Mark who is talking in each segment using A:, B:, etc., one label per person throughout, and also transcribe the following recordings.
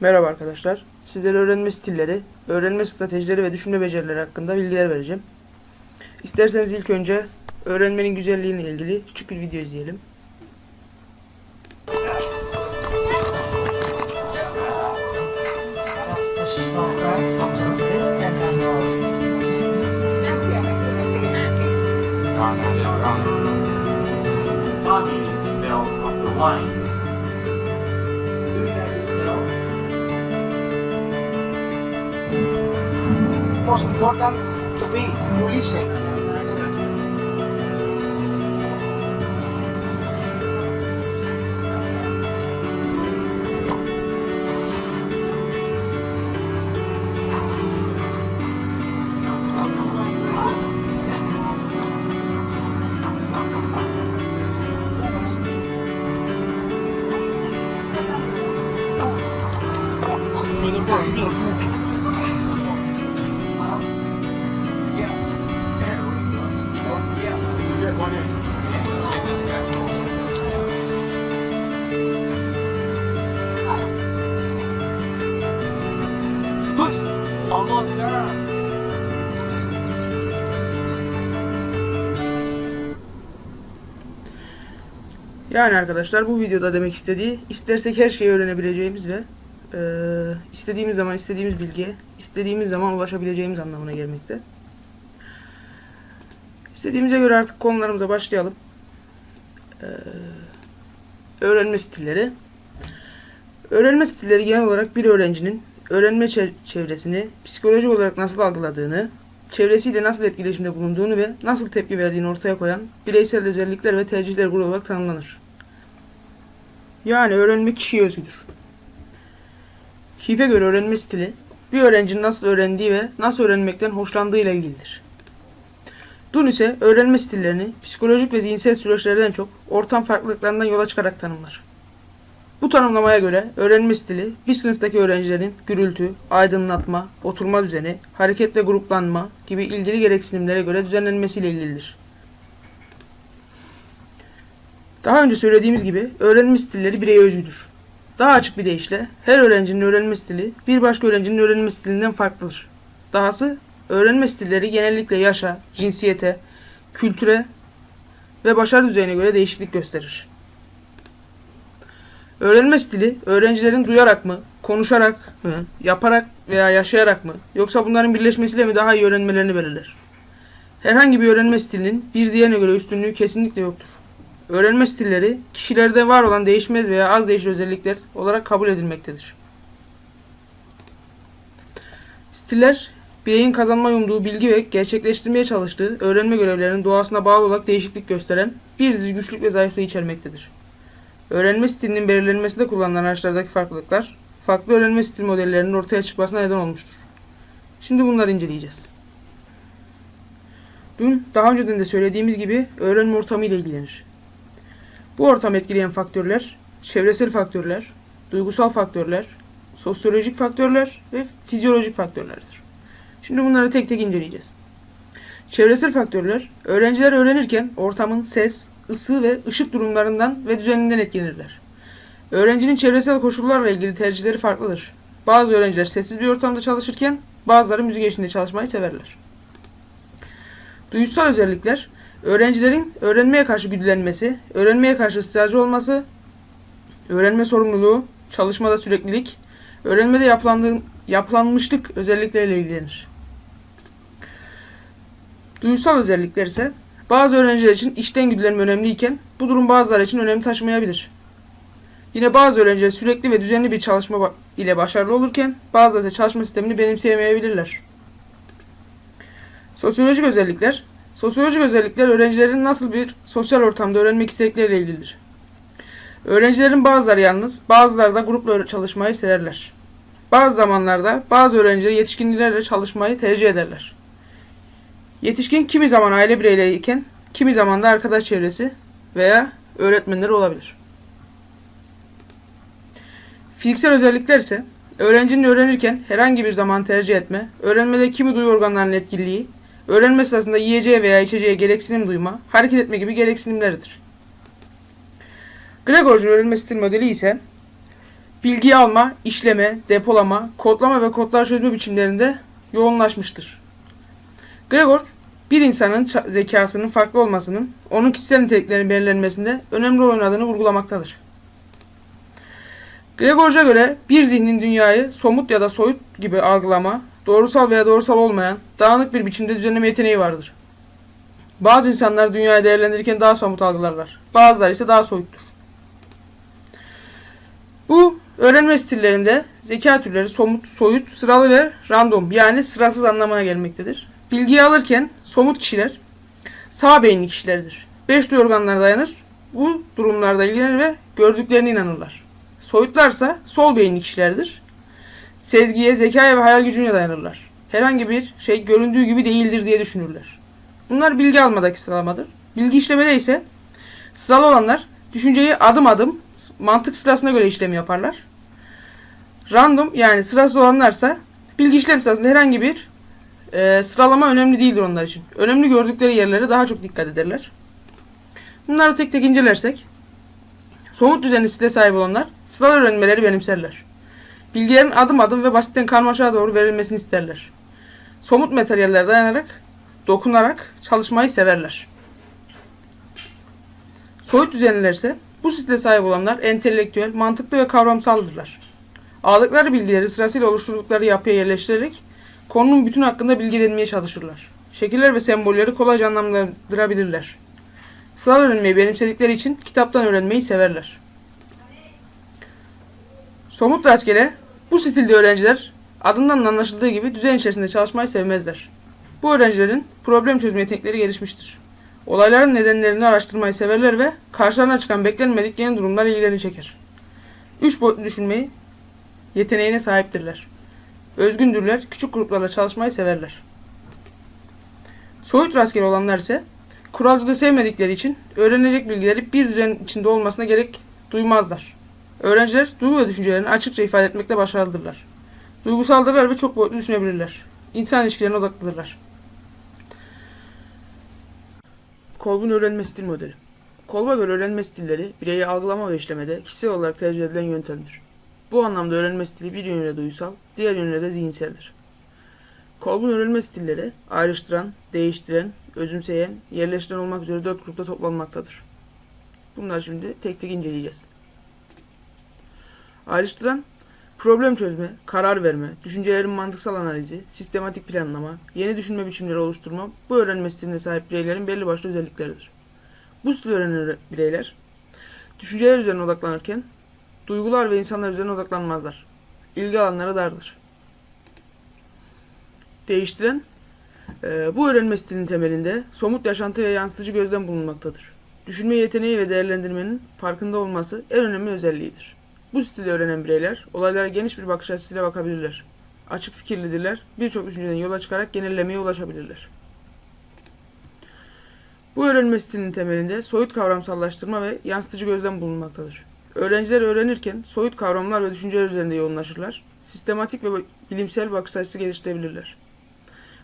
A: Merhaba arkadaşlar. Sizlere öğrenme stilleri, öğrenme stratejileri ve düşünme becerileri hakkında bilgiler vereceğim. İsterseniz ilk önce öğrenmenin güzelliğine ilgili küçük bir video izleyelim.
B: Bobby smells of the lines.
C: nos importan to be Ulises.
A: Yani arkadaşlar bu videoda demek istediği istersek her şeyi öğrenebileceğimiz ve eee, istediğimiz zaman istediğimiz bilgiye istediğimiz zaman ulaşabileceğimiz anlamına gelmekte. İstediğimize göre artık konularımıza başlayalım. Eee, öğrenme stilleri. Öğrenme stilleri genel olarak bir öğrencinin öğrenme çe- çevresini psikolojik olarak nasıl algıladığını, çevresiyle nasıl etkileşimde bulunduğunu ve nasıl tepki verdiğini ortaya koyan bireysel özellikler ve tercihler grubu olarak tanımlanır. Yani öğrenme kişiye özgüdür. Kip'e göre öğrenme stili, bir öğrencinin nasıl öğrendiği ve nasıl öğrenmekten hoşlandığı ile ilgilidir. Dun ise öğrenme stillerini psikolojik ve zihinsel süreçlerden çok ortam farklılıklarından yola çıkarak tanımlar. Bu tanımlamaya göre öğrenme stili bir sınıftaki öğrencilerin gürültü, aydınlatma, oturma düzeni, hareket ve gruplanma gibi ilgili gereksinimlere göre düzenlenmesiyle ilgilidir. Daha önce söylediğimiz gibi öğrenme stilleri bireye özgüdür. Daha açık bir deyişle her öğrencinin öğrenme stili bir başka öğrencinin öğrenme stilinden farklıdır. Dahası öğrenme stilleri genellikle yaşa, cinsiyete, kültüre ve başarı düzeyine göre değişiklik gösterir. Öğrenme stili öğrencilerin duyarak mı, konuşarak mı, yaparak veya yaşayarak mı yoksa bunların birleşmesiyle mi daha iyi öğrenmelerini belirler. Herhangi bir öğrenme stilinin bir diğerine göre üstünlüğü kesinlikle yoktur. Öğrenme stilleri kişilerde var olan değişmez veya az değişir özellikler olarak kabul edilmektedir. Stiller bireyin kazanma umduğu bilgi ve gerçekleştirmeye çalıştığı öğrenme görevlerinin doğasına bağlı olarak değişiklik gösteren bir dizi güçlük ve zayıflığı içermektedir. Öğrenme stilinin belirlenmesinde kullanılan araçlardaki farklılıklar, farklı öğrenme stil modellerinin ortaya çıkmasına neden olmuştur. Şimdi bunları inceleyeceğiz. Dün daha önceden de söylediğimiz gibi öğrenme ortamı ile ilgilenir. Bu ortamı etkileyen faktörler, çevresel faktörler, duygusal faktörler, sosyolojik faktörler ve fizyolojik faktörlerdir. Şimdi bunları tek tek inceleyeceğiz. Çevresel faktörler, öğrenciler öğrenirken ortamın ses, ısı ve ışık durumlarından ve düzeninden etkilenirler. Öğrencinin çevresel koşullarla ilgili tercihleri farklıdır. Bazı öğrenciler sessiz bir ortamda çalışırken bazıları müzik eşliğinde çalışmayı severler. Duysal özellikler, öğrencilerin öğrenmeye karşı güdülenmesi, öğrenmeye karşı ısrarcı olması, öğrenme sorumluluğu, çalışmada süreklilik, öğrenmede yapılandığı, yapılanmışlık özellikleriyle ilgilenir. Duysal özellikler ise bazı öğrenciler için işten güdülenme önemliyken bu durum bazıları için önem taşımayabilir. Yine bazı öğrenciler sürekli ve düzenli bir çalışma ile başarılı olurken bazıları ise çalışma sistemini benimseyemeyebilirler. Sosyolojik özellikler Sosyolojik özellikler öğrencilerin nasıl bir sosyal ortamda öğrenmek istedikleriyle ilgilidir. Öğrencilerin bazıları yalnız, bazıları da grupla çalışmayı severler. Bazı zamanlarda bazı öğrenciler yetişkinlerle çalışmayı tercih ederler. Yetişkin kimi zaman aile bireyleriyken, kimi zaman da arkadaş çevresi veya öğretmenleri olabilir. Fiziksel özellikler ise öğrencinin öğrenirken herhangi bir zaman tercih etme, öğrenmede kimi duyu organlarının etkililiği, öğrenme sırasında yiyeceğe veya içeceğe gereksinim duyma, hareket etme gibi gereksinimleridir. Gregor'cun öğrenme stil modeli ise bilgi alma, işleme, depolama, kodlama ve kodlar çözme biçimlerinde yoğunlaşmıştır. Gregor, bir insanın zekasının farklı olmasının, onun kişisel niteliklerinin belirlenmesinde önemli rol oynadığını vurgulamaktadır. Gregor'a göre bir zihnin dünyayı somut ya da soyut gibi algılama, doğrusal veya doğrusal olmayan, dağınık bir biçimde düzenleme yeteneği vardır. Bazı insanlar dünyayı değerlendirirken daha somut algılarlar. Bazıları ise daha soyuttur. Bu öğrenme stillerinde zeka türleri somut, soyut, sıralı ve random yani sırasız anlamına gelmektedir. Bilgiyi alırken somut kişiler sağ beyinli kişilerdir. Beş duyu organlara dayanır. Bu durumlarda ilgilenir ve gördüklerine inanırlar. Soyutlarsa sol beyinli kişilerdir. Sezgiye, zekaya ve hayal gücüne dayanırlar. Herhangi bir şey göründüğü gibi değildir diye düşünürler. Bunlar bilgi almadaki sıralamadır. Bilgi işlemede ise sıralı olanlar düşünceyi adım adım mantık sırasına göre işlem yaparlar. Random yani sırasız olanlarsa bilgi işlem sırasında herhangi bir e, sıralama önemli değildir onlar için. Önemli gördükleri yerlere daha çok dikkat ederler. Bunları tek tek incelersek somut düzenli site sahip olanlar sıralı öğrenmeleri benimserler. Bilgilerin adım adım ve basitten karmaşaya doğru verilmesini isterler. Somut materyallere dayanarak, dokunarak çalışmayı severler. Soyut düzenliler ise bu stile sahip olanlar entelektüel, mantıklı ve kavramsaldırlar. Aldıkları bilgileri sırasıyla oluşturdukları yapıya yerleştirerek konunun bütün hakkında bilgi edinmeye çalışırlar. Şekiller ve sembolleri kolayca anlamlandırabilirler. Sıralı öğrenmeyi benimsedikleri için kitaptan öğrenmeyi severler. Somut rastgele bu stilde öğrenciler adından da anlaşıldığı gibi düzen içerisinde çalışmayı sevmezler. Bu öğrencilerin problem çözme yetenekleri gelişmiştir. Olayların nedenlerini araştırmayı severler ve karşılarına çıkan beklenmedik yeni durumlar ilgilerini çeker. Üç boyutlu düşünmeyi yeteneğine sahiptirler. Özgündürler, küçük gruplarla çalışmayı severler. Soyut rastgele olanlar ise kuralcılığı sevmedikleri için öğrenecek bilgileri bir düzen içinde olmasına gerek duymazlar. Öğrenciler duygu ve düşüncelerini açıkça ifade etmekte başarılıdırlar. Duygusaldırlar ve çok boyutlu düşünebilirler. İnsan ilişkilerine odaklıdırlar. Kolb'un öğrenme stil modeli. Kolb'a göre öğrenme stilleri bireyi algılama ve işlemede kişisel olarak tercih edilen yöntemdir. Bu anlamda öğrenme stili bir yönüyle duysal, diğer yönüyle de zihinseldir. Kolb'un öğrenme stilleri ayrıştıran, değiştiren, özümseyen, yerleştiren olmak üzere dört grupta toplanmaktadır. Bunları şimdi tek tek inceleyeceğiz. Ayrıştıran, problem çözme, karar verme, düşüncelerin mantıksal analizi, sistematik planlama, yeni düşünme biçimleri oluşturma bu öğrenme stiline sahip bireylerin belli başlı özellikleridir. Bu stil öğrenen bireyler, düşünceler üzerine odaklanırken, duygular ve insanlar üzerine odaklanmazlar. İlgi alanları dardır. Değiştiren, e, bu öğrenme stilinin temelinde somut yaşantı ve yansıtıcı gözlem bulunmaktadır. Düşünme yeteneği ve değerlendirmenin farkında olması en önemli özelliğidir. Bu stili öğrenen bireyler olaylara geniş bir bakış açısıyla bakabilirler. Açık fikirlidirler, birçok düşünceden yola çıkarak genellemeye ulaşabilirler. Bu öğrenme stilinin temelinde soyut kavramsallaştırma ve yansıtıcı gözlem bulunmaktadır. Öğrenciler öğrenirken soyut kavramlar ve düşünceler üzerinde yoğunlaşırlar, sistematik ve bilimsel bakış açısı geliştirebilirler.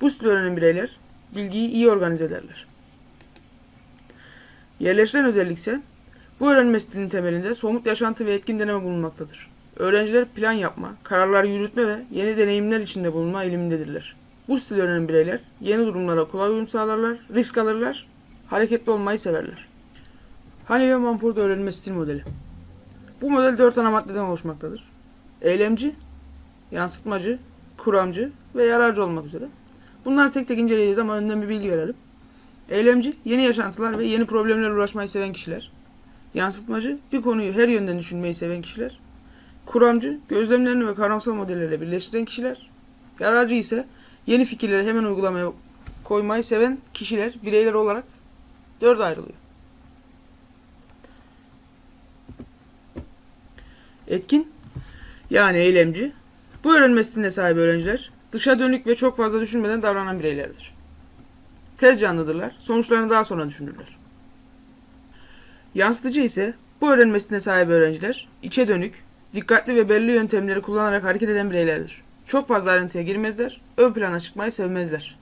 A: Bu stil öğrenen bireyler bilgiyi iyi organize ederler. Yerleştiren özellik ise bu öğrenme stilinin temelinde somut yaşantı ve etkin deneme bulunmaktadır. Öğrenciler plan yapma, kararlar yürütme ve yeni deneyimler içinde bulunma eğilimindedirler. Bu stil öğrenen bireyler yeni durumlara kolay uyum sağlarlar, risk alırlar, hareketli olmayı severler. Hani ve Manford öğrenme stil modeli. Bu model dört ana maddeden oluşmaktadır. Eylemci, yansıtmacı, kuramcı ve yararcı olmak üzere. Bunları tek tek inceleyeceğiz ama önden bir bilgi verelim. Eylemci, yeni yaşantılar ve yeni problemlerle uğraşmayı seven kişiler. Yansıtmacı, bir konuyu her yönden düşünmeyi seven kişiler. Kuramcı, gözlemlerini ve kavramsal modellerle birleştiren kişiler. Yararcı ise yeni fikirleri hemen uygulamaya koymayı seven kişiler, bireyler olarak dörde ayrılıyor. Etkin, yani eylemci, bu öğrenme stiline sahip öğrenciler, dışa dönük ve çok fazla düşünmeden davranan bireylerdir. Tez canlıdırlar, sonuçlarını daha sonra düşünürler. Yansıtıcı ise bu öğrenme stiline sahip öğrenciler, içe dönük, dikkatli ve belli yöntemleri kullanarak hareket eden bireylerdir. Çok fazla ayrıntıya girmezler, ön plana çıkmayı sevmezler.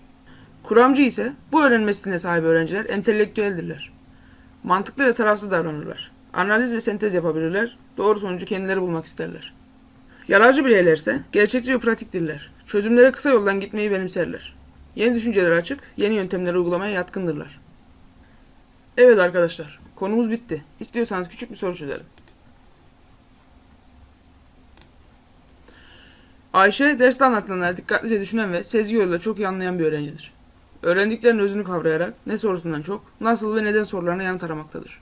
A: Kuramcı ise bu öğrenme stiline sahip öğrenciler entelektüeldirler. Mantıklı ve tarafsız davranırlar. Analiz ve sentez yapabilirler, doğru sonucu kendileri bulmak isterler. Yararcı bireylerse gerçekçi ve pratiktirler. Çözümlere kısa yoldan gitmeyi benimserler. Yeni düşüncelere açık, yeni yöntemleri uygulamaya yatkındırlar. Evet arkadaşlar, konumuz bitti. İstiyorsanız küçük bir soru çözelim. Ayşe derste anlatılanları dikkatlice düşünen ve sezgi yoluyla çok iyi anlayan bir öğrencidir. Öğrendiklerinin özünü kavrayarak ne sorusundan çok, nasıl ve neden sorularına yanıt aramaktadır.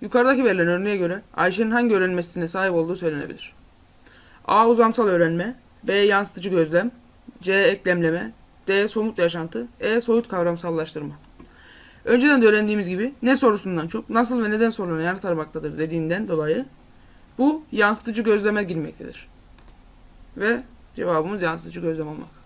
A: Yukarıdaki verilen örneğe göre Ayşe'nin hangi öğrenme stiline sahip olduğu söylenebilir. A. Uzamsal öğrenme B. Yansıtıcı gözlem C. Eklemleme D. Somut yaşantı E. Soyut kavramsallaştırma Önceden de öğrendiğimiz gibi ne sorusundan çok nasıl ve neden sorularına yanıt aramaktadır dediğinden dolayı bu yansıtıcı gözleme girmektedir. Ve cevabımız yansıtıcı gözlem olmak.